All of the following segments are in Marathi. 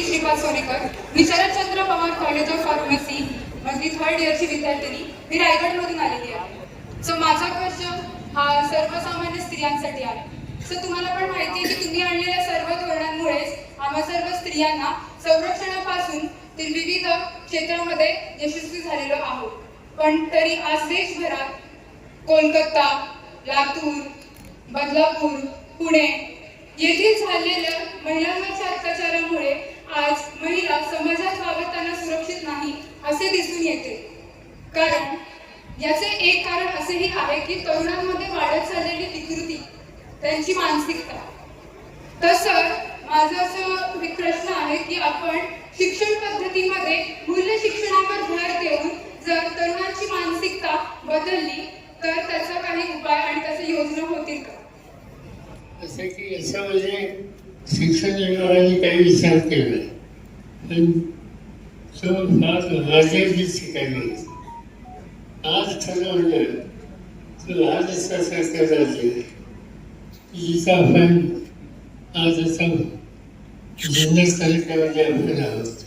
Shruti Shripad Sonekar me Sharadchandra Pawar college of pharmacy माझी थर्ड इयरची विद्यार्थिनी मी रायगडमधून आलेली आहे. सो माझा क्वेश्चन हा सर्वसामान्य स्त्रियांसाठी आहे. सो तुम्हाला पण माहिती आहे की तुम्ही आणलेल्या सर्व धोरणांमुळेच आम्हा सर्व स्त्रियांना संरक्षणापासून ते विविध क्षेत्रामध्ये यशस्वी झालेलो आहोत. पण तरी आज देशभरात कोलकाता लातूर बदलापूर पुणे येथील झालेल्या महिलांवरच्या अत्याचारामुळे आज महिला समाजात वावरताना सुरक्षित नाही असे दिसून येते. कारण याचे एक कारण असेही आहे की तरुणांमध्ये वाढत चाललेली विकृती त्यांची मानसिकता. तसं माझं असं एक प्रश्न आहे की आपण शिक्षण पद्धतीमध्ये मूल्य शिक्षणावर भर देऊन जर तरुणांची मानसिकता बदलली तर त्याचा काही उपाय आणि त्याच्या योजना होतील का? असं की याच्यामध्ये शिक्षण विभागाने काही विचार केला. पण म्हणजे तो फार मर्यादित शिकायला आज ठरवलं तर आज असा सरकार राज्य जिचा आपण आज असा जुन्नर तालुक्यामध्ये आपण आहोत.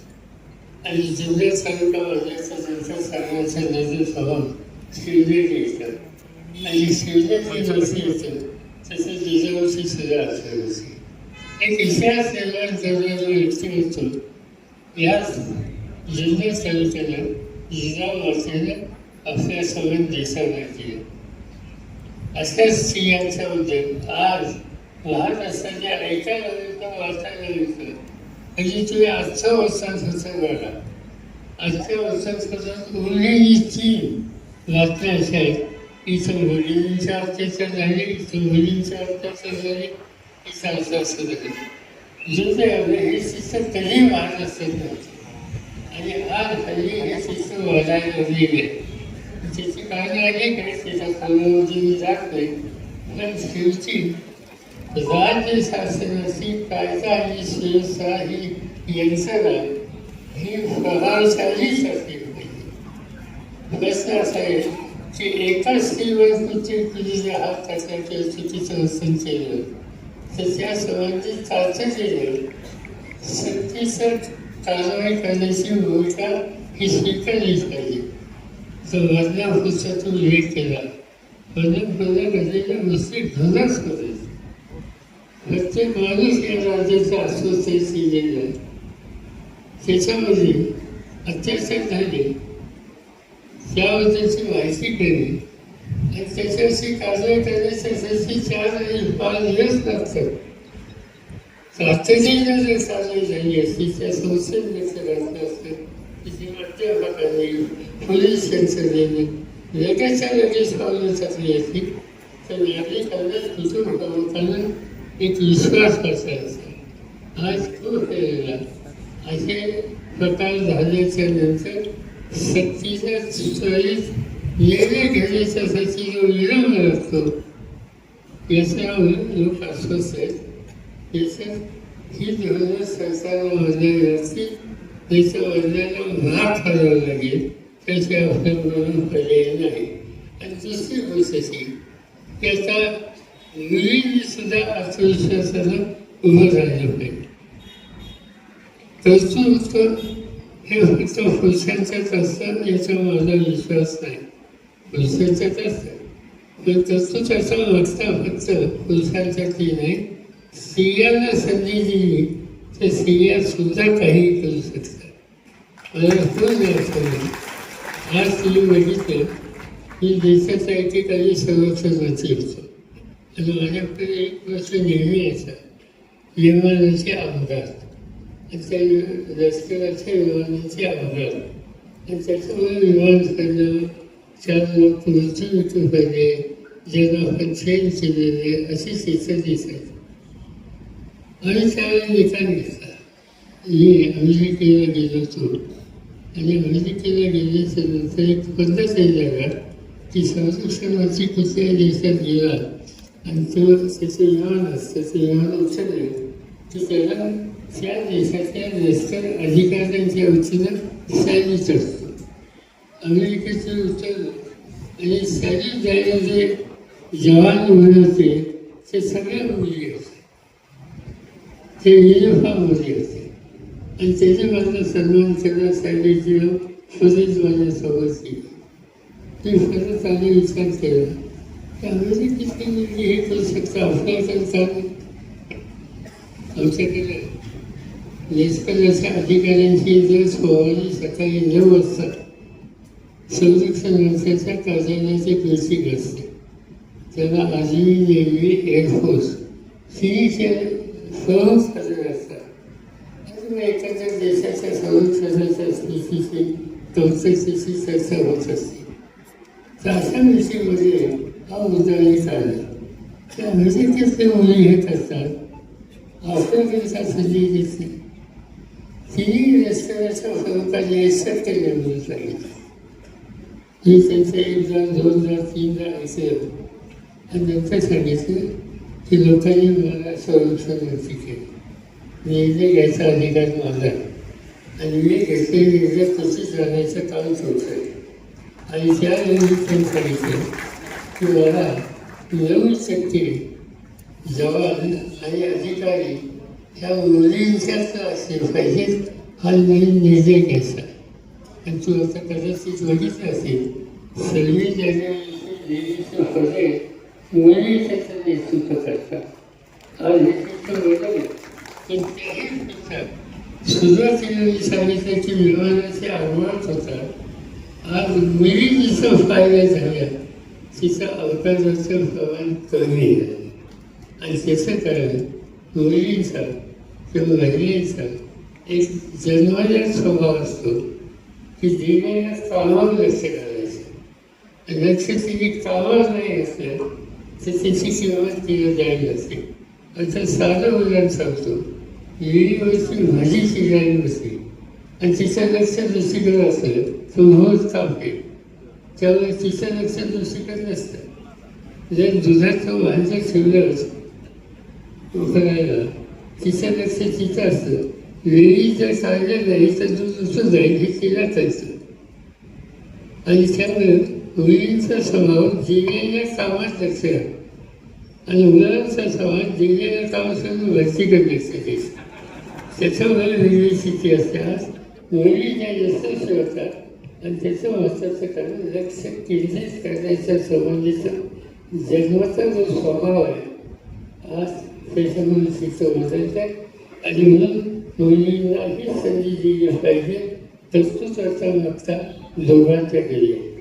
आणि जुन्नर तालुक्यामध्ये नंतर सांगण्याचा निर्देश हवा शिवनेर येतं. आणि शिवनेर जे वर्षी येतं तसं जिजाऊची सगळं अठरा वर्षी एक इतिहास निर्माण करणारा व्यक्ती होतो याच जुन्नर तालुक्याला जिजाऊ आपल्यासमोर देशाला केलं अशाच उद्योग. आज लहान असताना ऐकायला मिळतं वाचायला मिळतं म्हणजे तुम्ही आजच्या वर्षात सुद्धा बघा. आजच्या वर्षात होतं उरलेली तीन बातम्या अशा आहेत इथं मुलींच्या अत्याचार झाले इथं मुलींच्या अत्याचार झाले. इथं दुर्दैवाने हे शिस्त कधी वाढत असत नव्हते आणि आज हल्ली हे शिस्त वाढायला लागलेली आहे त्याची कारण अनेक आहे त्याच्या कामामध्ये मी जात नाही पण शेवटी राज्य शासनाची कायदा आणि सुव्यवस्था ही यंत्रणा ही प्रभावशालीच असली पाहिजे प्रश्न असा आहे की एकाच स्त्रीवर कृती केलेले हात टाकण्याच्या चुकीचं वर्तन केलं. त्याच्या त्या संबंधित चालतं केलं. सक्तीचं कारवाई करण्याची भूमिका ही स्वीकारलीच पाहिजे तो वर्णापुरचा तो उल्लेख केला वर्णपूर्ण घडलेल्या गोष्टी घरच होते. प्रत्येक माणूस या राज्याचं अस्वस्थ केलेलं आहे त्याच्यामध्ये अत्याचार झाले. त्याबद्दलची माहिती केली आणि त्याच्याविषयी कारवाई करण्यासाठी चार आणि पाच दिवस लागतात तातडीनं जर कारवाई झाली असती त्या संसदेचं लक्ष असतं तिची अध्यापकांनी पोलीस यंत्रणेने लगेचच्या लगेच पावलं टाकली असती तर नागरिकांना तिथून प्रमुखांना एक विश्वास बसायचा आज खूप वेळेला असे प्रकार झाल्याच्यानंतर सक्तीच्या त्वरित निर्णय घेण्याच्यासाठी जो विलंब लागतो याच्यावर लोक अस्वस्थ आहेत याच्यात ही धोरणं सरकारला मान्य असतील त्याच्या वडिलांना लागेल. त्याची आपल्याकडून पर्याय नाही. आणि दुसरी गोष्ट अशी की आता मुलींनी सुद्धा आत्मविश्वासानं उभं राहिलं पाहिजे. कर्तृत्व हे फक्त पुरुषांच्याच असतं याचा माझा विश्वास नाही. पुरुषांच्याच असतं पण तसंच कर्तृत्वाचा मागता फक्त पुरुषांसाठी नाही स्त्रियांना संधी दिली तर स्त्रिया सुद्धा काही करू शकतात मला खूप आठवलं आज तुम्ही बघितलं की देशाचा एकेकाळी संरक्षण मंत्री होतो आणि माझ्याकडे एक गोष्ट नेहमी असा विमानाचे अपघात त्या रस्त्यावरच्या विमानाचे अपघात आणि त्याच्यामुळे विमान पडणं चार लोक मृत्यू ज्यांना आपण ट्रेन केलेले असे आणि त्यावेळी निकाल घेतला मी अमेरिकेला गेलो होतो आणि अमेरिकेला गेल्याच्यानंतर एक पद्धत आहे जागा की संरक्षणाची कुठल्या देशात गेला आणि तो त्याचं विमान असतं ते विमान उचललं की त्याला त्या देशाच्या लष्कर अधिकाऱ्यांच्या वतीनं सैनिक असतो अमेरिकेचं उचललं आणि सैनिक दलाचे जवान म्हणून होते ते सगळे मुली होते. ते युनिफॉर्ममध्ये होते. आणि त्याच्या माझा सन्मान केला साहेबांची परत माझ्यासोबत केली. मी परत आम्ही विचार केला की अमेरिकेची मुलगी हे करू शकता? अफगाणिस्तान का आमच्याकडे लष्कराच्या अधिकाऱ्यांची जर सोहळी सकाळी नऊ वाजता. संरक्षण मंत्र्याच्या कार्यालयाची मीटिंग असते त्याला आर्मी एअरफोर्स तिन्हीचे सहज असतात आणि एखाद्या देशाच्या संरक्षणाच्या स्थितीची चर्चा होत असते तर अशा मीटिंगमध्ये हा मुद्दा एक आला की अमेरिकेतले मुली घेत असतात आपल्याकडे संधी घेतली तिन्ही लष्कराच्या सहकार्य एकसारखे नेमून सांगितलं मी त्यांचं एकदा दोनदा तीनदा ऐकलं आणि नंतर सांगितलं की लोकांनी मला संरक्षण नक्की केलं निर्णय घ्यायचा अधिकार माझा आणि मी घेतलेली निर्णय तशीच राहण्याचं काम सोडतं आणि त्यावेळी त्यांनी सांगितलं की मला नऊ टक्के जवान आणि अधिकारी ह्या मुलींच्याच असले पाहिजेत हा नवीन निर्णय घ्यायचा त्यांची तू आता कदाचित बघितलं असेल सव्वीस जानेवारीचे पदे मुली त्याचं नेतृत्व करतात आज नेतृत्व बरोबर पण त्याहीपेक्षा सुरुवातीला मी सांगितलं की विमानाचे आव्हान होतात आज मुली जिथं फायदा झाल्या तिचं अवकाशाचं प्रमाण कमी झालं. आणि त्याचं कारण मुलींचा किंवा महिलेचा एक जन्मजात स्वभाव असतो. की दिलेल्या कामावर लक्ष घालायचं आणि लक्ष तिने कामावर नाही असलं तर त्याची किंमत तिला द्यायला नसते आता साधं उदाहरण सांगतो. वेळीवरची भाजी शिजायला बसली आणि तिचं लक्ष दुसरीकडे असलं तर मोहच कापते त्यामुळे तिचं लक्ष दुसरीकडे नसतं. जर दुधाचं भांडं ठेवलं करायला तिचं लक्ष तिथं असतं. वेळी जर चाललं नाही तर दूध दुसरं जाईल हे तिला आणि त्यामुळे मुलींचा स्वभाव दिलेल्या कामात लक्ष आणि मुलांचा स्वभाव दिलेल्या कामासाठी वरतीकडे लक्ष द्यायचं त्याच्यामुळे वेगळी स्थिती असते आज मुली ज्या यशस्वी होतात आणि त्याचं महत्त्वाचं कारण लक्ष केंद्रित करण्याच्या संबंधीचा जन्माचा जो स्वभाव आहे आज त्याच्यामुळे तिथं आहे आणि म्हणून मुलींनाही संधी दिली पाहिजे तस्तूच आता मागता दोघांच्या घरी आहे